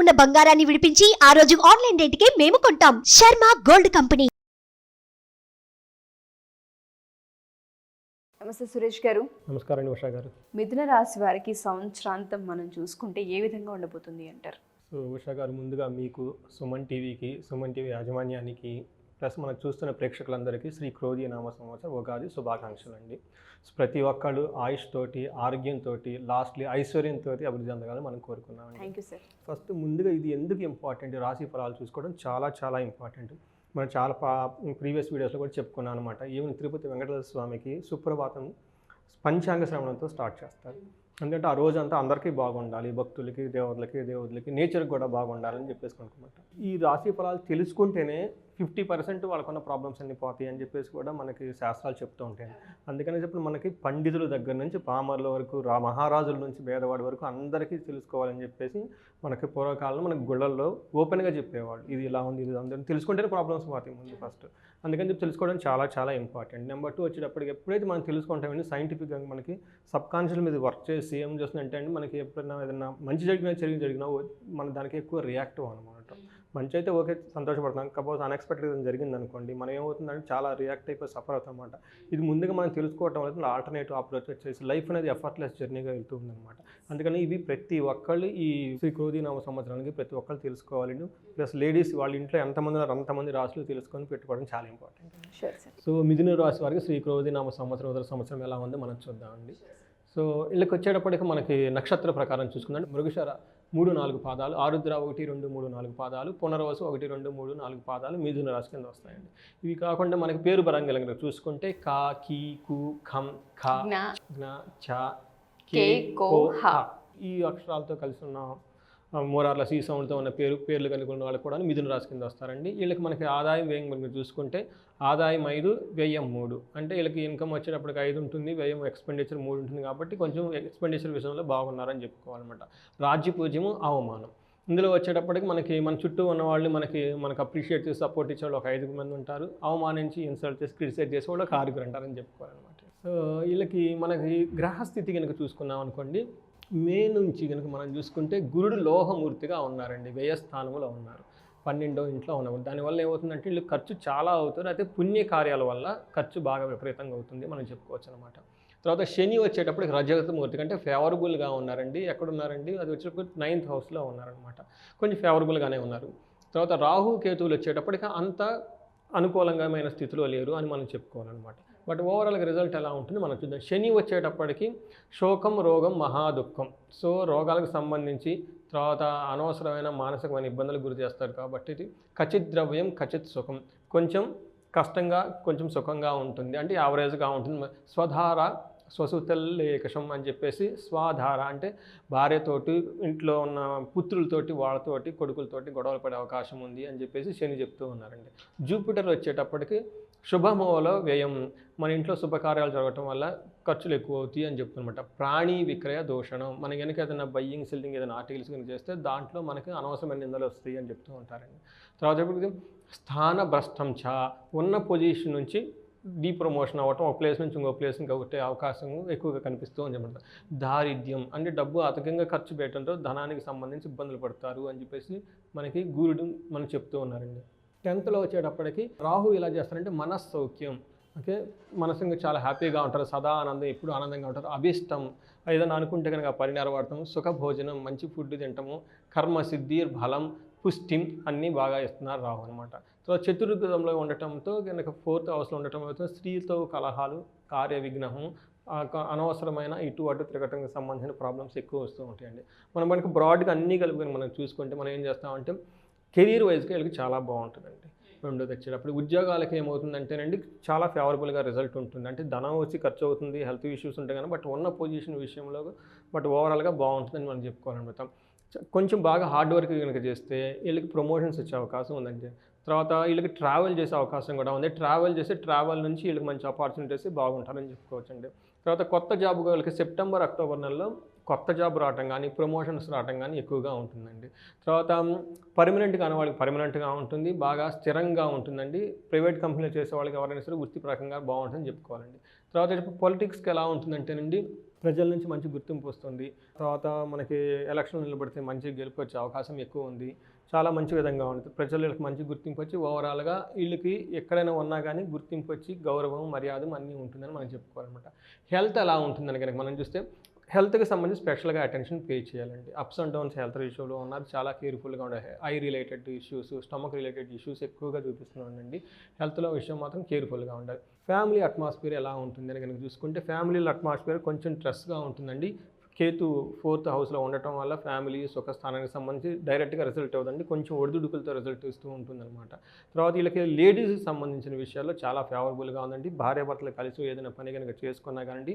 ఉన్న బంగారాన్ని విడిపించి ఆ రోజు ఆన్లైన్ రేటుకే మేము కొంటాం. Sharma gold company. నమస్తే సురేష్ గారు. నమస్కారం ఉషా గారు. మిథున రాశి వారికి సంవత్సరాంతం మనం చూసుకుంటే ఏ విధంగా ఉండబోతుంది అంటారు? సో ఉషా గారు ముందుగా మీకు సుమన్ టీవీకి సుమన్ టీవీ యాజమాన్యానికి ప్లస్ మనకు చూస్తున్న ప్రేక్షకులందరికీ శ్రీ క్రోధి నామ సంవత్సరం ఉగాది శుభాకాంక్షలు అండి ప్రతి ఒక్కళ్ళు ఆయుష్ తోటి ఆరోగ్యంతో లాస్ట్లీ ఐశ్వర్యంతో అభివృద్ధి చెందగాలని మనం కోరుకున్నామండి. థ్యాంక్ యూ సార్ ఫస్ట్ ముందుగా ఇది ఎందుకు ఇంపార్టెంట్ రాశి ఫలాలు చూసుకోవడం చాలా చాలా ఇంపార్టెంట్ మనం చాలా ప్రీవియస్ వీడియోస్లో కూడా చెప్పుకున్నాను అనమాట ఈవెన్ తిరుపతి వెంకటేశ్వర స్వామికి సుప్రభాతం పంచాంగ శ్రవణంతో స్టార్ట్ చేస్తారు. ఎందుకంటే ఆ రోజంతా అందరికీ బాగుండాలి. భక్తులకి దేవుళ్ళకి దేవుళ్ళకి నేచర్కి కూడా బాగుండాలని చెప్పేసి అనుకుంటాం ఈ రాశి ఫలాలు తెలుసుకుంటేనే ఫిఫ్టీ పర్సెంట్ వాళ్ళకున్న ప్రాబ్లమ్స్ అన్ని పోతాయి అని చెప్పేసి కూడా మనకి శాస్త్రాలు చెప్తూ ఉంటాయి. అందుకని చెప్పి మనకి పండితుల దగ్గర నుంచి పామర్ల వరకు రా మహారాజుల నుంచి పేదవాడి వరకు అందరికీ తెలుసుకోవాలని చెప్పేసి మనకి పూర్వకాలంలో మనకి గుళ్ళల్లో ఓపెన్గా చెప్పేవాళ్ళు. ఇది ఇలా ఉంది ఇది ఇలా ఉంది తెలుసుకుంటేనే ప్రాబ్లమ్స్ పోతాయి ముందు ఫస్ట్ అందుకని చెప్పి తెలుసుకోవడం చాలా చాలా ఇంపార్టెంట్ నెంబర్ టూ వచ్చేటప్పటికి ఎప్పుడైతే మనం తెలుసుకుంటామని సైంటిఫిక్గా మనకి సబ్ కాన్షియస్ మీద వర్క్ చేసి ఏం చేస్తుందంటే అండి మనకి ఎప్పుడైనా ఏదైనా మంచి జరిగినా చెరిగి జరిగినా మన దానికి ఎక్కువ రియాక్టివ్ అనమాట మంచి అయితే ఓకే సంతోషపడతాం సపోజ్ అన్ఎక్స్పెక్టెడ్ ఏదైనా జరిగింది అనుకోండి మనం ఏమవుతుందంటే చాలా రియాక్ట్ అయిపోయి సఫర్ అవుతాం అనమాట ఇది ముందుగా మనం తెలుసుకోవటం వల్ల ఆల్టర్నేటివ్ అప్రోచ్ వచ్చేసి లైఫ్ అనేది ఎఫర్ట్లెస్ జర్నీగా వెళ్తూ ఉందన్నమాట అందుకని ఇవి ప్రతి ఒక్కళ్ళు ఈ శ్రీ నామ సంవత్సరానికి ప్రతి ఒక్కళ్ళు తెలుసుకోవాలి. ప్లస్ లేడీస్ వాళ్ళ ఇంట్లో ఎంతమంది అంతమంది రాసులు తెలుసుకొని పెట్టుకోవడం చాలా ఇంపార్టెంట్ సో మిథున రాశి వారికి శ్రీ నామ సంవత్సరం ఉదర సంవత్సరం ఎలా ఉందో మనం చూద్దామండి. సో వీళ్ళకి వచ్చేటప్పటికి మనకి నక్షత్ర ప్రకారం చూసుకుందంటే మృగశర మూడు నాలుగు పాదాలు. ఆరుద్ర ఒకటి రెండు మూడు నాలుగు పాదాలు. పునర్వసు ఒకటి రెండు మూడు నాలుగు పాదాలు మిథున రాశి కింద వస్తాయండి. ఇవి కాకుండా మనకి పేరు పరంగా కనుక చూసుకుంటే కా కీ కు ఖం ఖ జ్ఞా. చ కే, కో, హ. ఈ అక్షరాలతో కలిసి ఉన్న మోరార్ల సీ సౌండ్తో ఉన్న పేరు పేర్లు కలిగి ఉన్న వాళ్ళు కూడా మిథున రాశి కింద వస్తారండి. వీళ్ళకి మనకి ఆదాయం వ్యయం మనం చూసుకుంటే ఆదాయం ఐదు వ్యయం మూడు. అంటే వీళ్ళకి ఇన్కమ్ వచ్చేటప్పటికి ఐదు ఉంటుంది వ్యయం ఎక్స్పెండిచర్ మూడు ఉంటుంది కాబట్టి కొంచెం ఎక్స్పెండిచర్ విషయంలో బాగున్నారని చెప్పుకోవాలన్నమాట. రాజ్య పూజ్యము అవమానం. ఇందులో వచ్చేటప్పటికి మనకి మన చుట్టూ ఉన్న వాళ్ళు మనకి మనకు అప్రిషియేట్ చేసి సపోర్ట్ ఇచ్చే వాళ్ళు ఒక ఐదుగురు మంది ఉంటారు. అవమానించి ఇన్సల్ట్ చేసి క్రిటిసైజ్ చేసే వాళ్ళు ఒక ఆరుగురు అంటారని చెప్పుకోవాలన్నమాట. సో వీళ్ళకి మనకి గ్రహస్థితి కనుక చూసుకున్నాం అనుకోండి మే నుంచి కనుక మనం చూసుకుంటే గురుడు లోహమూర్తిగా ఉన్నారండి వ్యయస్థానంలో ఉన్నారు. పన్నెండో ఇంట్లో ఉన్నారు దానివల్ల ఏమవుతుందంటే వీళ్ళు ఖర్చు చాలా అవుతుంది అయితే పుణ్య కార్యాల వల్ల ఖర్చు బాగా విపరీతంగా అవుతుంది మనం చెప్పుకోవచ్చు అనమాట తర్వాత శని వచ్చేటప్పటికి రజతమూర్తి కంటే ఫేవరబుల్గా ఉన్నారండి. ఎక్కడున్నారండి? అది వచ్చేటప్పుడు నైన్త్ హౌస్లో ఉన్నారనమాట కొంచెం ఫేవరబుల్గానే ఉన్నారు. తర్వాత రాహు కేతువులు వచ్చేటప్పటికి అంత అనుకూలంగామైన స్థితిలో లేరు అని మనం చెప్పుకోవాలన్నమాట. బట్ ఓవరాల్గా రిజల్ట్ ఎలా ఉంటుంది మనం చూద్దాం. శని వచ్చేటప్పటికి శోకం రోగం మహా దుఃఖం. సో రోగాలకు సంబంధించి తర్వాత అనవసరమైన మానసికమైన ఇబ్బందులకు గురి చేస్తారు కాబట్టి ఇది ఖచ్చిత్ ద్రవ్యం ఖచ్చిత్ సుఖం. కొంచెం కష్టంగా కొంచెం సుఖంగా ఉంటుంది. అంటే యావరేజ్గా ఉంటుంది. స్వధార స్వసుతల్లేకషం అని చెప్పేసి స్వాధార అంటే భార్యతోటి ఇంట్లో ఉన్న పుత్రులతోటి వాళ్ళతోటి కొడుకులతోటి గొడవలు పడే అవకాశం ఉంది అని చెప్పేసి శని చెప్తూ ఉన్నారండి. జూపిటర్ వచ్చేటప్పటికి శుభమోలో వ్యయం మన ఇంట్లో శుభకార్యాలు జరగటం వల్ల ఖర్చులు ఎక్కువ అవుతాయి అని చెప్తున్నమాట. ప్రాణి విక్రయ దూషణం. మన కనుక ఏదైనా బయ్యింగ్ సెల్లింగ్ ఏదైనా ఆర్టికల్స్ కనుక చేస్తే దాంట్లో మనకి అనవసరమైన నిందలు వస్తాయి అని చెప్తూ ఉంటారండి. తర్వాత ఇప్పుడు స్థాన భ్రష్టం చ. ఉన్న పొజిషన్ నుంచి డీ ప్రమోషన్ అవ్వటం ఒక ప్లేస్ నుంచి ఇంకో ప్లేస్ ఇంకొకటి అవకాశం ఎక్కువగా కనిపిస్తూ అని చెప్పండి. దారిద్ర్యం అంటే డబ్బు అధికంగా ఖర్చు పెట్టడంతో ధనానికి సంబంధించి ఇబ్బందులు పడతారు అని చెప్పేసి మనకి గురుడు మనకు చెప్తూ ఉన్నారండి. టెన్త్లో వచ్చేటప్పటికి రాహు ఇలా చేస్తారంటే మనస్సౌక్యం ఓకే? మనసు చాలా హ్యాపీగా ఉంటారు. సదా ఆనందం ఎప్పుడు ఆనందంగా ఉంటారు. అభిష్టం ఏదైనా అనుకుంటే కనుక పరిణారవాడటం సుఖ భోజనం మంచి ఫుడ్ తింటము. కర్మ సిద్ధి బలం పుష్టిం అన్నీ బాగా ఇస్తున్నారు రాహు అనమాట సో చతుర్గతంలో ఉండటంతో కనుక ఫోర్త్ హౌస్లో ఉండటం అవుతుంది. స్త్రీతో కలహాలు కార్య విఘ్నం అనవసరమైన ఇటు అటు తిరగటానికి సంబంధించిన ప్రాబ్లమ్స్ ఎక్కువ వస్తూ ఉంటాయండి. మనం మనకి బ్రాడ్గా అన్నీ కలుపుకొని మనం చూసుకుంటే మనం ఏం చేస్తామంటే కెరీర్ వైజ్గా వీళ్ళకి చాలా బాగుంటుందండి. రెండోది వచ్చేటప్పుడు ఉద్యోగాలకు ఏమవుతుందంటేనండి చాలా ఫేవరబుల్గా రిజల్ట్ ఉంటుంది. అంటే ధనం వచ్చి ఖర్చు అవుతుంది హెల్త్ ఇష్యూస్ ఉంటాయి కానీ బట్ ఉన్న పొజిషన్ విషయంలో బట్ ఓవరాల్గా బాగుంటుందని మనం చెప్పుకోవాలన్నమాట కొంచెం బాగా హార్డ్ వర్క్ కనుక చేస్తే వీళ్ళకి ప్రమోషన్స్ వచ్చే అవకాశం ఉందండి. తర్వాత వీళ్ళకి ట్రావెల్ చేసే అవకాశం కూడా ఉంది. ట్రావెల్ చేసి ట్రావెల్ నుంచి వీళ్ళకి మంచి ఆపర్చునిటీస్ బాగుంటారని చెప్పుకోవచ్చండి. తర్వాత కొత్త జాబ్ వాళ్ళకి సెప్టెంబర్ అక్టోబర్ నెలలో కొత్త జాబ్ రావటం కానీ ప్రమోషన్స్ రావటం కానీ ఎక్కువగా ఉంటుందండి. తర్వాత పర్మనెంట్ కాని వాళ్ళకి పర్మనెంట్గా ఉంటుంది బాగా స్థిరంగా ఉంటుందండి. ప్రైవేట్ కంపెనీలు చేసే వాళ్ళకి ఎవరైనా సరే వృత్తిపరంగా బాగుంటుందని చెప్పుకోవాలండి. తర్వాత పొలిటిక్స్కి ఎలా ఉంటుందంటేనండి ప్రజల నుంచి మంచి గుర్తింపు వస్తుంది. తర్వాత మనకి ఎలక్షన్ నిలబడితే మంచి గెలుపు వచ్చే అవకాశం ఎక్కువ ఉంది. చాలా మంచి విధంగా ఉంటుంది. ప్రజలకు మంచి గుర్తింపు వచ్చి ఓవరాల్గా వీళ్ళకి ఎక్కడైనా ఉన్నా కానీ గుర్తింపు వచ్చి గౌరవం మర్యాద అన్నీ ఉంటుందని మనం చెప్పుకోవాలన్నమాట. హెల్త్ ఎలా ఉంటుందని కనుక మనం చూస్తే హెల్త్కి సంబంధించి స్పెషల్గా అటెన్షన్ పే చేయాలండి. అప్స్ అండ్ డౌన్స్ హెల్త్ ఇష్యూలో ఉన్నది చాలా కేర్ఫుల్గా ఉండాలి eye related issues stomach related issues ఎక్కువగా చూపిస్తున్నానండి. హెల్త్లో విషయం మాత్రం కేర్ఫుల్గా ఉండాలి. ఫ్యామిలీ అట్మాస్ఫియర్ ఎలా ఉంటుంది అని కనుక చూసుకుంటే ఫ్యామిలీ అట్మాస్ఫియర్ కొంచెం స్ట్రెస్గా ఉంటుందండి. కేతు ఫోర్త్ హౌస్లో ఉండటం వల్ల ఫ్యామిలీ సుఖస్థానానికి సంబంధించి డైరెక్ట్గా రిజల్ట్ అవుతుంది కొంచెం ఒడిదుడుకులతో రిజల్ట్ ఇస్తూ ఉంటుందన్నమాట. తర్వాత వీళ్ళకి లేడీస్కి సంబంధించిన విషయాల్లో చాలా ఫేవరబుల్గా ఉందండి. భార్యాభర్తలు కలిసి ఏదైనా పని కనుక చేసుకున్నా కానీ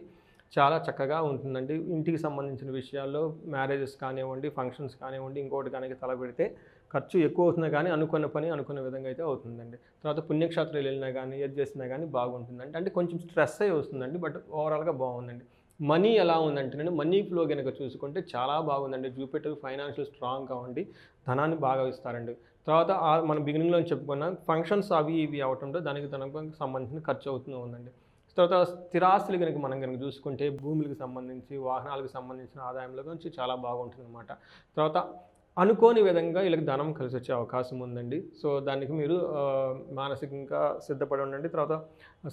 చాలా చక్కగా ఉంటుందండి. ఇంటికి సంబంధించిన విషయాల్లో మ్యారేజెస్ కానివ్వండి ఫంక్షన్స్ కానివ్వండి ఇంకోటి కనుక తల పెడితే ఖర్చు ఎక్కువ అవుతున్నా కానీ అనుకున్న పని అనుకున్న విధంగా అయితే అవుతుందండి. తర్వాత పుణ్యక్షేత్రాలు వెళ్ళినా కానీ ఏది చేసినా కానీ బాగుంటుందండి. అంటే కొంచెం స్ట్రెస్ అయి వస్తుందండి బట్ ఓవరాల్గా బాగుందండి. మనీ ఎలా ఉందంటే మనీ ఫ్లో కనుక చూసుకుంటే చాలా బాగుందండి. జూపిటర్ ఫైనాన్షియల్ స్ట్రాంగ్గా ఉండి ధనాన్ని బాగా ఇస్తారండి. తర్వాత మనం బిగినింగ్లో చెప్పుకున్న ఫంక్షన్స్ అవి ఇవి అవటంతో దానికి దానికి సంబంధించిన ఖర్చు అవుతూ ఉందండి. తర్వాత స్థిరాస్తులు కనుక మనం కనుక చూసుకుంటే భూములకు సంబంధించి వాహనాలకు సంబంధించిన ఆదాయంలో గురించి చాలా బాగుంటుంది అనమాట తర్వాత అనుకోని విధంగా వీళ్ళకి ధనం కలిసి వచ్చే అవకాశం ఉందండి. సో దానికి మీరు మానసికంగా సిద్ధపడి ఉండండి. తర్వాత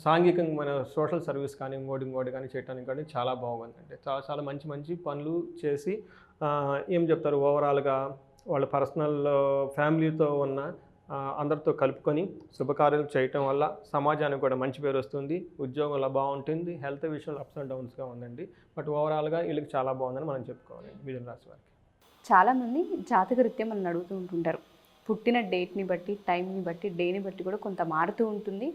సాంఘికంగా మన సోషల్ సర్వీస్ కానీ ఇంకోటి ఇంకోటి కానీ చేయడానికి కానీ చాలా బాగుందండి. చాలా చాలా మంచి మంచి పనులు చేసి ఏం చెప్తారు? ఓవరాల్గా వాళ్ళ పర్సనల్ ఫ్యామిలీతో ఉన్న అందరితో కలుపుకొని శుభకార్యాలు చేయటం వల్ల సమాజానికి కూడా మంచి పేరు వస్తుంది. ఉద్యోగంలో బాగుంటుంది. హెల్త్ విషయంలో అప్స్ అండ్ డౌన్స్గా ఉందండి. బట్ ఓవరాల్గా వీళ్ళకి చాలా బాగుందని మనం చెప్పుకోవాలి మిథున రాశి వారికి. చాలామంది జాతక రీత్యా మనం అడుగుతూ ఉంటుంటారు. పుట్టిన డేట్ని బట్టి టైంని బట్టి డేని బట్టి కూడా కొంత మారుతూ ఉంటుంది.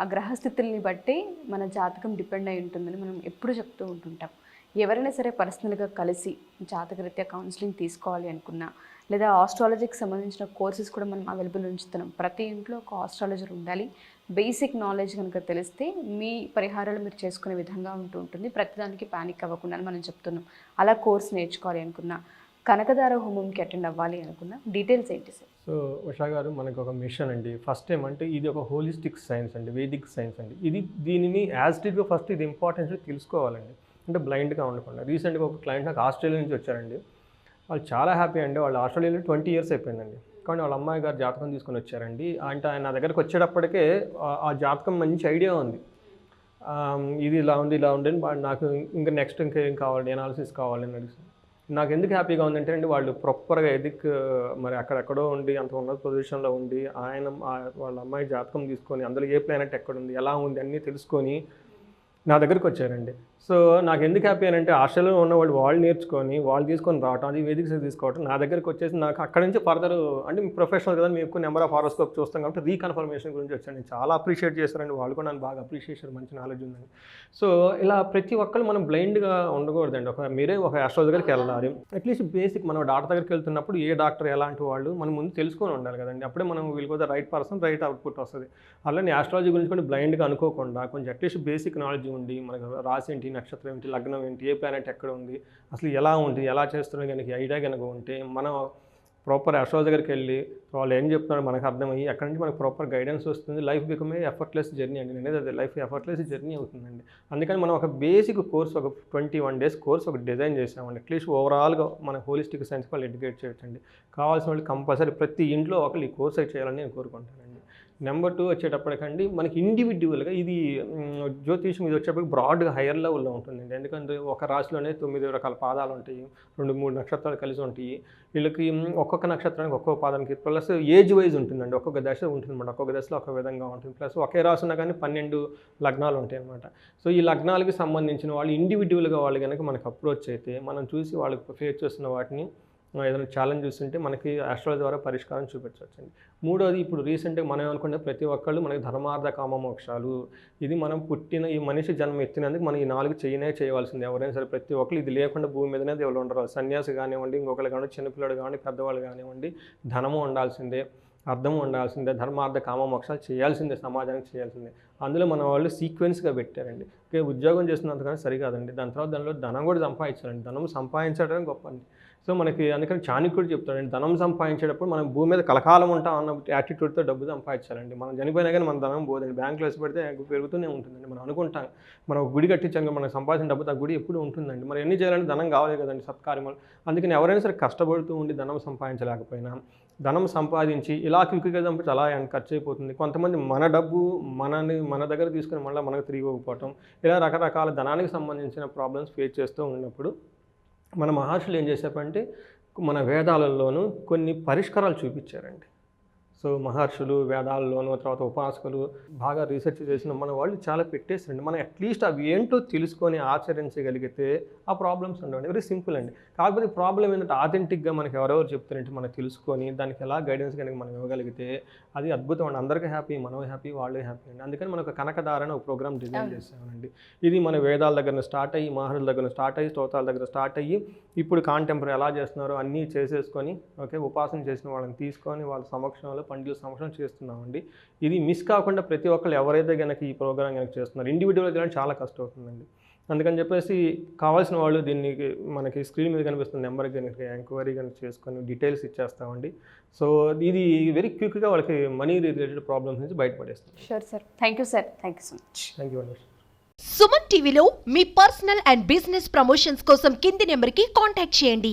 ఆ గ్రహస్థితుల్ని బట్టి మన జాతకం డిపెండ్ అయి ఉంటుందని మనం ఎప్పుడు చెప్తూ ఉంటుంటాం. ఎవరైనా సరే పర్సనల్గా కలిసి జాతకరీత్యా కౌన్సిలింగ్ తీసుకోవాలి అనుకున్నా లేదా ఆస్ట్రాలజీకి సంబంధించిన కోర్సెస్ కూడా మనం అవైలబుల్ ఉంచుతున్నాం. ప్రతి ఇంట్లో ఒక ఆస్ట్రాలజర్ ఉండాలి. బేసిక్ నాలెడ్జ్ కనుక తెలిస్తే మీ పరిహారాలు మీరు చేసుకునే విధంగా ఉంటూ ఉంటుంది. ప్రతిదానికి ప్యానిక్ అవ్వకుండా అని మనం చెప్తున్నాం. అలా కోర్స్ నేర్చుకోవాలి అనుకున్నా కనకదార హోమంకి అటెండ్ అవ్వాలి అనుకున్నా డీటెయిల్స్ ఏంటి సార్? సో ఉషా గారు మనకు ఒక మిషన్ అండి. ఫస్ట్ టైం అంటే ఇది ఒక హోలిస్టిక్ సైన్స్ అండి వేదిక్ సైన్స్ అండి. ఇది దీనిని యాజ్ యాజ్టిట్గా ఫస్ట్ ఇది ఇంపార్టెన్స్ తెలుసుకోవాలండి. అంటే బ్లైండ్గా ఉండకుండా. రీసెంట్గా ఒక క్లయింట్ నాకు ఆస్ట్రేలియా నుంచి వచ్చారండి. వాళ్ళు చాలా హ్యాపీ అండి. వాళ్ళు ఆస్ట్రేలియాలో ట్వంటీ ఇయర్స్ అయిపోయిందండి. కానీ వాళ్ళ అమ్మాయి గారు జాతకం తీసుకొని వచ్చారండి. అంటే ఆయన నా దగ్గరకు వచ్చేటప్పటికే ఆ- జాతకం మంచి ఐడియా ఉంది. ఇది ఇలా ఉంది ఇలా ఉంది నాకు ఇంకా నెక్స్ట్ ఇంకా ఏం కావాలి ఎనాలిసిస్ కావాలి అని అడిగి నాకు ఎందుకు హ్యాపీగా ఉందంటే అండి వాళ్ళు ప్రాపర్గా ఎదిక్ మరి అక్కడెక్కడో ఉండి అంత ఉన్నత పొజిషన్లో ఉండి ఆయన వాళ్ళ అమ్మాయి జాతకం తీసుకొని అందులో ఏ ప్లానెట్ ఎక్కడ ఉంది ఎలా ఉంది అన్నీ తెలుసుకొని నా దగ్గరికి వచ్చారండి. సో నాకు ఎందుకు హ్యాపీ అని అంటే ఆస్ట్రేలియాలో ఉన్న వాళ్ళు వాళ్ళు నేర్చుకొని వాళ్ళు తీసుకొని రావటం అది వేదిక సైజ్ తీసుకోవటం నా దగ్గరికి వచ్చేసి నాకు అక్కడి నుంచి ఫర్దర్ అంటే మీ ప్రొఫెషనల్ కదా మేము ఎక్కువ నెంబర్ ఆఫ్ హారోస్కోప్ చూస్తాం కాబట్టి రీకన్ఫర్మేషన్ గురించి వచ్చాను. చాలా అప్రిషియేట్ చేశారండి. వాళ్ళు కూడా నన్ను బాగా అప్రిషియేట్ చేశారు. మంచి నాలెడ్జ్ ఉందని. సో ఇలా ప్రతి ఒక్కరు మనం బ్లైండ్గా ఉండకూడదండి. ఒక మీరే ఒక ఆస్ట్రో దగ్గరికి వెళ్ళాలి. అట్లీస్ట్ బేసిక్ మనం డాక్టర్ దగ్గరికి వెళ్తున్నప్పుడు ఏ డాక్టర్ ఎలాంటి వాళ్ళు మనం ముందు తెలుసుకొని ఉండాలి కదండి. అప్పుడే మనం వీళ్ళకి రైట్ పర్సన్ రైట్ అవుట్పుట్ వస్తుంది. అలానే ఆస్ట్రాలజీ గురించి కూడా బ్లైండ్గా అనుకోకుండా కొంచెం అట్లీస్ట్ బేసిక్ నాలెడ్జ్ ఉండి మనకు రాసేంటి నక్షత్రం ఏంటి లగ్నం ఏంటి ఏ ప్లానెట్ ఎక్కడ ఉంది అసలు ఎలా ఉంది ఎలా చేస్తున్నా కనుక ఐడియా కనుక ఉంటే మనం ప్రాపర్ ఆస్ట్రాలజీ దగ్గరికి వెళ్ళి వాళ్ళు ఏం చెప్తున్నారో మనకు అర్థమయ్యి అక్కడి నుంచి మనకు ప్రాపర్ గైడెన్స్ వస్తుంది. లైఫ్ బికమే ఎఫర్ట్లెస్ జర్నీ అండి. నేను అదే లైఫ్ ఎఫర్ట్లెస్ జర్నీ అవుతుందండి. అందుకని మనం ఒక బేసిక్ కోర్స్ ఒక ట్వంటీ వన్ డేస్ కోర్స్ ఒక డిజైన్ చేసామండి అట్లీస్ట్ ఓవరాల్గా మన హోలిస్టిక్ సైన్స్ వాళ్ళు ఎడ్యుకేట్ చేయొచ్చండి. కావాల్సిన వాళ్ళు కంపల్సరీ ప్రతి ఇంట్లో ఒకళ్ళు ఈ కోర్స్ చేయాలని నేను కోరుకుంటానండి. నెంబర్ టూ వచ్చేటప్పటికండి మనకి ఇండివిజువల్గా ఇది జ్యోతిషం ఇది వచ్చేటప్పటికి బ్రాడ్గా హైయర్ లెవెల్లో ఉంటుందండి. ఎందుకంటే ఒక రాశిలోనే తొమ్మిది రకాల పాదాలు ఉంటాయి రెండు మూడు నక్షత్రాలు కలిసి ఉంటాయి. వీళ్ళకి ఒక్కొక్క నక్షత్రానికి ఒక్కొక్క పాదానికి ప్లస్ ఏజ్ వైజ్ ఉంటుందండి. ఒక్కొక్క దశ ఉంటుందన్నమాట. ఒక్కొక్క దశలో ఒక విధంగా ఉంటుంది. ప్లస్ ఒకే రాశి ఉన్నా కానీ పన్నెండు లగ్నాలు ఉంటాయి అన్నమాట సో ఈ లగ్నాలకి సంబంధించిన వాళ్ళు ఇండివిజువల్గా వాళ్ళు కనుక మనకు అప్రోచ్ అయితే మనం చూసి వాళ్ళకి ఫేస్ చేస్తున్న వాటిని ఏదైనా ఛాలెంజ్ చూస్తుంటే మనకి ఆస్ట్రాలజీ ద్వారా పరిష్కారం చూపించవచ్చండి. మూడోది ఇప్పుడు రీసెంట్గా మనం అనుకుంటే ప్రతి ఒక్కళ్ళు మనకి ధర్మార్థ కామ మోక్షాలు. ఇది మనం పుట్టిన ఈ మనిషి జన్మ ఎత్తినందుకు మనం ఈ నాలుగు చేయనే చేయవలసింది. ఎవరైనా సరే ప్రతి ఒక్కరు ఇది లేకుండా భూమి మీదనే దేవుళ్ళు ఉండరు. సన్యాసి కానివ్వండి ఇంకొకరు కానివ్వండి చిన్నపిల్లడు కానివ్వండి పెద్దవాళ్ళు కానివ్వండి ధనము ఉండాల్సిందే అర్థం ఉండాల్సిందే ధర్మార్థ కామ మోక్షాలు చేయాల్సిందే సమాజానికి చేయాల్సిందే. అందులో మన వాళ్ళు సీక్వెన్స్గా పెట్టారండి. ఉద్యోగం చేస్తున్నంతకన్నా సరికాదండి. దాని తర్వాత దానిలో ధనం కూడా సంపాదించాలండి ధనం సంపాదించడం గొప్ప అండి సో మనకి అందుకని చాణిక్యుడు చెప్తాడండి ధనం సంపాదించేటప్పుడు మనం భూమి మీద కలకాలం ఉంటాం అన్న యాటిట్యూడ్తో డబ్బు సంపాదించాలండి. మనం చనిపోయినా కానీ మన ధనం పోదండి. బ్యాంకులో వేసి పెడితే పెరుగుతూనే ఉంటుందండి. మనం అనుకుంటాం. మనం గుడి కట్టించాక మనం సంపాదించిన డబ్బు ఆ గుడి ఎప్పుడు ఉంటుందండి. మరి ఎన్ని చేయాలంటే ధనం కావాలి కదండి సత్కార్యములు. అందుకని ఎవరైనా సరే కష్టపడుతూ ఉండి ధనం సంపాదించలేకపోయినా ధనం సంపాదించి ఇలా క్విక్గా సంపాదించి అలా ఖర్చు అయిపోతుంది. కొంతమంది మన డబ్బు మనని మన దగ్గర తీసుకుని మళ్ళీ మనకు తిరిగి ఇవ్వకపోవటం ఇలా రకరకాల ధనానికి సంబంధించిన ప్రాబ్లమ్స్ ఫేస్ చేస్తూ ఉన్నప్పుడు మన మహర్షులు ఏం చేశారంటే మన వేదాలలోనూ కొన్ని పరిష్కారాలు చూపించారండి. సో మహర్షులు వేదాల్లోనూ తర్వాత ఉపాసకులు బాగా రీసెర్చ్ చేసిన మన వాళ్ళు చాలా పెట్టేసారండి మనం అట్లీస్ట్ అవి ఏంటో తెలుసుకొని ఆచరించగలిగితే ఆ ప్రాబ్లమ్స్ ఉండవండి. వెరీ సింపుల్ అండి. కాకపోతే ప్రాబ్లం ఏంటంటే ఆథెంటిక్గా మనకి ఎవరెవరు చెప్తారంటే మనం తెలుసుకొని దానికి ఎలా గైడెన్స్ కనుక మనం ఇవ్వగలిగితే అది అద్భుతం అండి. అందరికీ హ్యాపీ మనం హ్యాపీ వాళ్ళు హ్యాపీ అండి. అందుకని మనకు కనకదార అని ఒక ప్రోగ్రామ్ డిజైన్. చేసామండి ఇది మన వేదాల దగ్గర స్టార్ట్ అయ్యి మహర్షుల దగ్గర స్టార్ట్ అయ్యి స్తోత్రాల దగ్గర స్టార్ట్ అయ్యి ఇప్పుడు కాంటెంపరీ ఎలా చేస్తున్నారో అన్నీ చేసేసుకొని ఓకే ఉపాసన చేసిన వాళ్ళని తీసుకొని వాళ్ళ సమక్షంలో పండితుల సమక్షంలో చేస్తున్నామండి. ఇది మిస్ కాకుండా ప్రతి ఒక్కళ్ళు ఎవరైతే కనుక ఈ ప్రోగ్రామ్ కనుక చేస్తున్నారు ఇండివిజువల్గా చేయడం చాలా కష్టం అవుతుందండి. అందుకని చెప్పేసి కావాల్సిన వాళ్ళు దీనికి మనకి స్క్రీన్ మీద కనిపిస్తున్న నెంబర్కి కనుక ఎంక్వైరీ కనుక చేసుకొని డీటెయిల్స్ ఇచ్చేస్తామండి. సో ఇది వెరీ క్విక్గా వాళ్ళకి మనీ రిలేటెడ్ ప్రాబ్లమ్స్ నుంచి బయటపడేస్తుంది. Sure sir thank you sir thank you so much thank you అండి సుమన్ టీవీలో మీ పర్సనల్ అండ్ బిజినెస్ ప్రమోషన్స్ కోసం కింది నెంబర్కి కాంటాక్ట్ చేయండి.